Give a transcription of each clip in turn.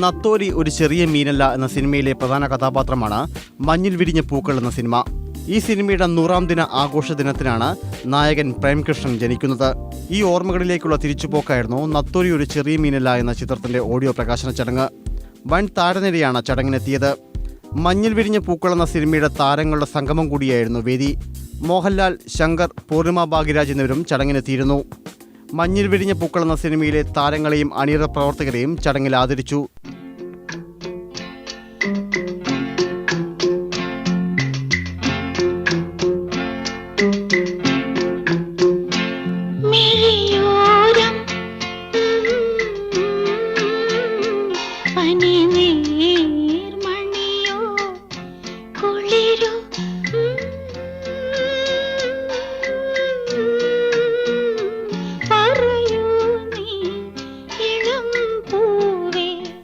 നത്തോരി ഒരു ചെറിയ മീനല്ല എന്ന സിനിമയിലെ പ്രധാന കഥാപാത്രമാണ് മഞ്ഞിൽ വിരിഞ്ഞ പൂക്കൾ എന്ന സിനിമ. ഈ സിനിമയുടെ നൂറാം ദിന ആഘോഷ ദിനത്തിനാണ് നായകൻ പ്രേംകൃഷ്ണൻ ജനിക്കുന്നത്. ഈ ഓർമ്മകളിലേക്കുള്ള തിരിച്ചുപോക്കായിരുന്നു നത്തോലി ഒരു ചെറിയ മീനല്ല എന്ന ചിത്രത്തിന്റെ ഓഡിയോ പ്രകാശന ചടങ്ങ്. വൻ താരനിരയാണ് ചടങ്ങിനെത്തിയത്. മഞ്ഞിൽ വിരിഞ്ഞ പൂക്കൾ എന്ന സിനിമയുടെ താരങ്ങളുടെ സംഗമം കൂടിയായിരുന്നു വേദി. മോഹൻലാൽ ശങ്കർ പൂർണിമ ഭാഗ്യരാജ് എന്നിവരും ചടങ്ങിനെത്തിയിരുന്നു. മഞ്ഞിൽ വിരിഞ്ഞ പൂക്കൾ എന്ന സിനിമയിലെ താരങ്ങളെയും അണിയറ പ്രവർത്തകരെയും ചടങ്ങിൽ ആദരിച്ചു.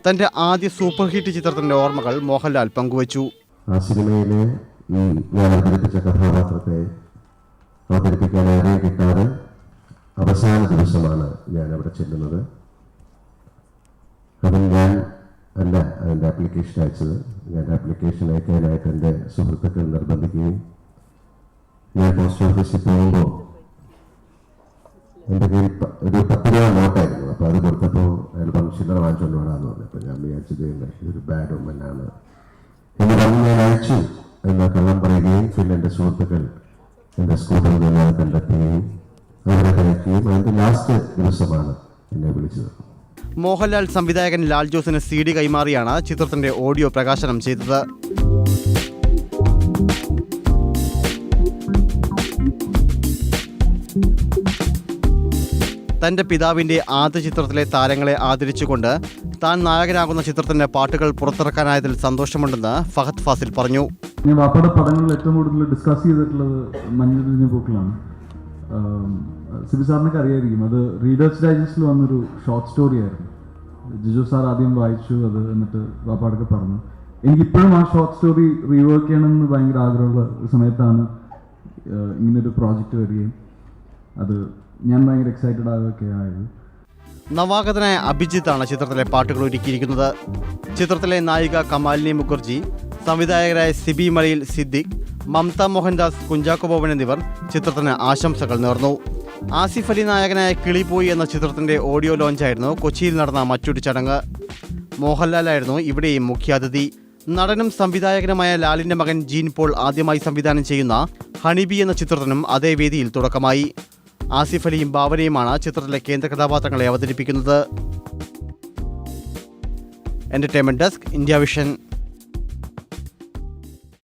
തന്റെ ആദ്യ സൂപ്പർ ഹിറ്റ് ചിത്രത്തിന്റെ ഓർമ്മകൾ മോഹൻലാൽ പങ്കുവച്ചു. ആ സിനിമയിലെ ഈ അവതരിപ്പിച്ച കഥാപാത്രത്തെ അവതരിപ്പിക്കാൻ ആരെയും അവസാന ദിവസമാണ് ഞാൻ അവിടെ ചെല്ലുന്നത്. അതിൽ ഞാൻ അല്ല അതിന്റെ ആപ്ലിക്കേഷൻ അയച്ചത്. ഞാൻ ആപ്ലിക്കേഷൻ അയക്കാനായിട്ട് എന്റെ സുഹൃത്തുക്കൾ നിർബന്ധിക്കുകയും ഞാൻ പോസ്റ്റ് ഓഫീസിൽ പോകുമ്പോൾ എന്റെ കയ്യിൽ ഒരു പത്ത് രൂപ നോട്ടായിരുന്നു അപ്പോൾ അത് കൊടുത്തപ്പോൾ അയാൾ ചില്ലറ വാങ്ങിച്ചുകൊണ്ട് വരാമെന്ന് പറഞ്ഞു. അപ്പോൾ ഞാൻ വിചാരിച്ചത് ഒരു ബാഡ് ഉമ്മനാണ് എന്ന് പറഞ്ഞ് ഞാൻ അയച്ചു. എന്ന കള്ളം പറയുകയും പിന്നെ എന്റെ സുഹൃത്തുക്കൾ എന്റെ സ്കൂളിൽ നിന്ന് കണ്ടെത്തുകയും അവരെ കഴിക്കുകയും അതിന്റെ ലാസ്റ്റ് ദിവസമാണ് എന്നെ വിളിച്ചത്. മോഹൻലാൽ സംവിധായകൻ ലാൽ ജോസിന് സി ഡി കൈമാറിയാണ് ചിത്രത്തിന്റെ ഓഡിയോ പ്രകാശനം ചെയ്തത്. തന്റെ പിതാവിന്റെ ആദ്യ ചിത്രത്തിലെ താരങ്ങളെ ആദരിച്ചുകൊണ്ട് താൻ നായകനാകുന്ന ചിത്രത്തിന്റെ പാട്ടുകൾ പുറത്തിറക്കാനായതിൽ സന്തോഷമുണ്ടെന്ന് ഫഹദ് ഫാസിൽ പറഞ്ഞു. ഞാൻ വാപ്പയുടെ പടങ്ങളിൽ ഏറ്റവും കൂടുതൽ ഡിസ്കസ് ചെയ്തിട്ടുള്ളത് വിരിഞ്ഞ പൂക്കളാണ്. സിബി സാറിനൊക്കെ അറിയായിരിക്കും. അത് റീഡേഴ്സ് ഡൈജസ്റ്റിൽ വന്നൊരു ഷോർട്ട് സ്റ്റോറി ആയിരുന്നു. ജിജു സാർ ആദ്യം വായിച്ചു അത് എന്നിട്ട് വാപ്പാടൊക്കെ പറഞ്ഞു. എനിക്കിപ്പോഴും ആ ഷോർട്ട് സ്റ്റോറി റീവർക്ക് ചെയ്യണമെന്ന് ഭയങ്കര ആഗ്രഹമുള്ള സമയത്താണ് ഇങ്ങനൊരു പ്രോജക്റ്റ് വരികയും അത് ഞാൻ ഭയങ്കര എക്സൈറ്റഡ് ആവുകയൊക്കെ ആയത് നവാഗതനായ അഭിജിത്താണ് ചിത്രത്തിലെ പാട്ടുകൾ ഒരുക്കിയിരിക്കുന്നത്. ചിത്രത്തിലെ നായിക കമാലിനി മുഖർജി സംവിധായകരായ സിബി മലയിൽ സിദ്ദിഖ് മംത മോഹൻദാസ് കുഞ്ചാക്കോ ബോബൻ എന്നിവർ ചിത്രത്തിന് ആശംസകൾ നേർന്നു. ആസിഫ് അലി നായകനായ കിളിപോയി എന്ന ചിത്രത്തിന്റെ ഓഡിയോ ലോഞ്ചായിരുന്നു കൊച്ചിയിൽ നടന്ന മറ്റൊരു ചടങ്ങ്. മോഹൻലാലായിരുന്നു ഇവിടെയും മുഖ്യാതിഥി. നടനും സംവിധായകനുമായ ലാലിന്റെ മകൻ ജീൻ പോൾ ആദ്യമായി സംവിധാനം ചെയ്യുന്ന ഹണിബി എന്ന ചിത്രത്തിനും അതേ വേദിയിൽ തുടക്കമായി. ആസിഫ് അലിയും ഭാവനയുമാണ് ചിത്രത്തിലെ കേന്ദ്ര കഥാപാത്രങ്ങളെ അവതരിപ്പിക്കുന്നത്. Entertainment desk India vision